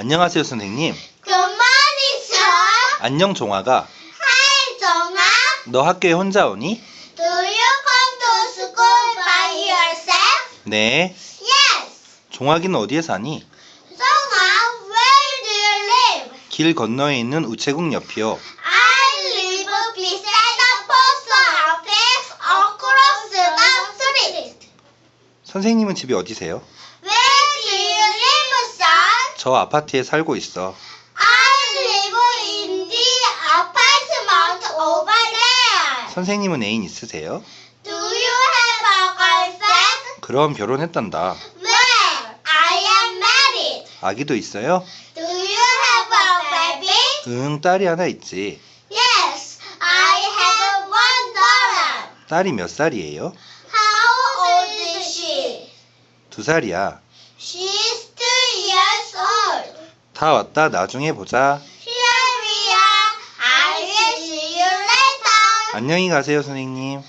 안녕하세요, 선생님. Good morning, sir. 안녕, 종아가. Hi, 정아. 너 학교에 혼자 오니? Do you come to school by yourself? 네. Yes. 종아기는 어디에 사니? 정아, where do you live? 길 건너에 있는 우체국 옆이요. I live beside the post office across the street. 선생님은 집이 어디세요? Where do you live, son? 저 아파트에 살고 있어. I live in the apartment over there. 선생님은 애인 있으세요? Do you have a girlfriend? 그럼 결혼했단다. Well, I am married. 아기도 있어요? Do you have a baby? 응, 딸이 하나 있지. Yes, I have one daughter. 딸이 몇 살이에요? How old is she? 두 살이야. Old. 다 왔다. 나중에 보자. Are. I will see you later. 안녕히 가세요, 선생님.